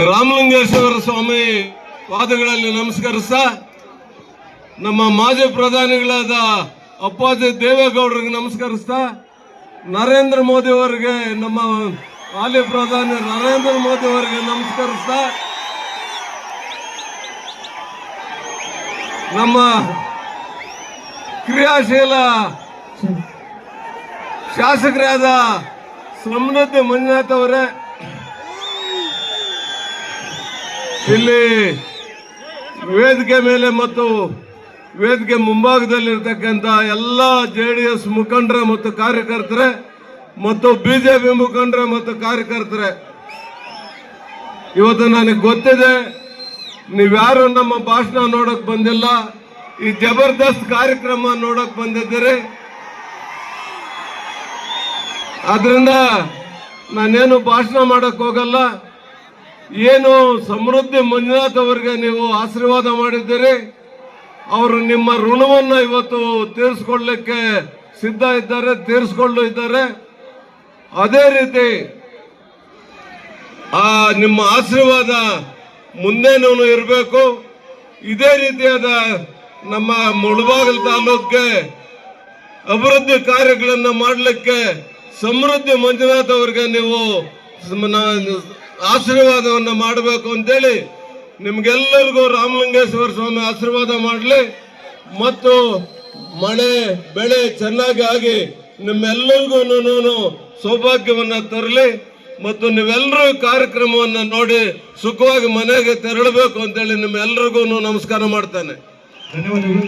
ರಾಮಲಿಂಗೇಶ್ವರ ಸ್ವಾಮಿ ಪಾದಗಳಲ್ಲಿ ನಮಸ್ಕರಿಸ್ತಾ ನಮ್ಮ ಮಾಜಿ ಪ್ರಧಾನಿಗಳಾದ ಅಪ್ಪಾಜಿ ದೇವೇಗೌಡರಿಗೆ ನಮಸ್ಕರಿಸ್ತಾ ನರೇಂದ್ರ ಮೋದಿ ಅವರಿಗೆ ನಮ್ಮ ಹಾಲಿ ಪ್ರಧಾನಿ ನರೇಂದ್ರ ಮೋದಿ ಅವರಿಗೆ ನಮಸ್ಕರಿಸ್ತಾ ನಮ್ಮ ಕ್ರಿಯಾಶೀಲ ಶಾಸಕರಾದ ಸಮೃದ್ಧಿ ಮಂಜುನಾಥ್ ಅವರೇ ಇಲ್ಲಿ ವೇದಿಕೆ ಮೇಲೆ ಮತ್ತು ವೇದಿಕೆ ಮುಂಭಾಗದಲ್ಲಿರ್ತಕ್ಕಂಥ ಎಲ್ಲ ಜೆ ಡಿ ಎಸ್ ಮುಖಂಡರ ಮತ್ತು ಕಾರ್ಯಕರ್ತರೆ ಮತ್ತು ಬಿಜೆಪಿ ಮುಖಂಡರ ಮತ್ತು ಕಾರ್ಯಕರ್ತರೆ, ಇವತ್ತು ನನಗೆ ಗೊತ್ತಿದೆ, ನೀವ್ಯಾರು ನಮ್ಮ ಭಾಷಣ ನೋಡಕ್ ಬಂದಿಲ್ಲ, ಈ ಜಬರ್ದಸ್ತ್ ಕಾರ್ಯಕ್ರಮ ನೋಡಕ್ ಬಂದಿದ್ದೀರಿ. ಆದ್ರಿಂದ ನಾನೇನು ಭಾಷಣ ಮಾಡಕ್ ಹೋಗಲ್ಲ. ಏನು ಸಮೃದ್ಧಿ ಮಂಜುನಾಥ್ ಅವರಿಗೆ ನೀವು ಆಶೀರ್ವಾದ ಮಾಡಿದ್ದೀರಿ? ಅವರು ನಿಮ್ಮ ಋಣವನ್ನು ಇವತ್ತು ತೀರಿಸ್ಕೊಳ್ಳಿಕ್ಕೆ ಸಿದ್ಧ ಇದ್ದಾರೆ ತೀರಿಸ್ಕೊಂಡು ಇದ್ದಾರೆ. ಅದೇ ರೀತಿ, ಆ, ನಿಮ್ಮ ಆಶೀರ್ವಾದ ಮುಂದೇನೂ ಇರಬೇಕು. ಇದೇ ರೀತಿಯಾದ ನಮ್ಮ ಮುಳಬಾಗಲ್ ತಾಲೂಕಿಗೆ ಅಭಿವೃದ್ಧಿ ಕಾರ್ಯಗಳನ್ನು ಮಾಡಲಿಕ್ಕೆ ಸಮೃದ್ಧಿ ಮಂಜುನಾಥ್ ಅವರಿಗೆ ನೀವು ಆಶೀರ್ವಾದವನ್ನ ಮಾಡಬೇಕು ಅಂತೇಳಿ ನಿಮ್ಗೆಲ್ಲರಿಗೂ ರಾಮಲಿಂಗೇಶ್ವರ ಸ್ವಾಮಿ ಆಶೀರ್ವಾದ ಮಾಡಲಿ ಮತ್ತು ಮಳೆ, ಬೆಳೆ ಚೆನ್ನಾಗಿ ಆಗಿ ನಿಮ್ಮೆಲ್ಲರಿಗೂ ಸೌಭಾಗ್ಯವನ್ನ ತರಲಿ ಮತ್ತು ನೀವೆಲ್ಲರೂ ಕಾರ್ಯಕ್ರಮವನ್ನು ನೋಡಿ ಸುಖವಾಗಿ ಮನೆಗೆ ತೆರಳಬೇಕು ಅಂತೇಳಿ ನಿಮ್ಮೆಲ್ಲರಿಗೂ ನಮಸ್ಕಾರ ಮಾಡ್ತೇನೆ. ಧನ್ಯವಾದಗಳು.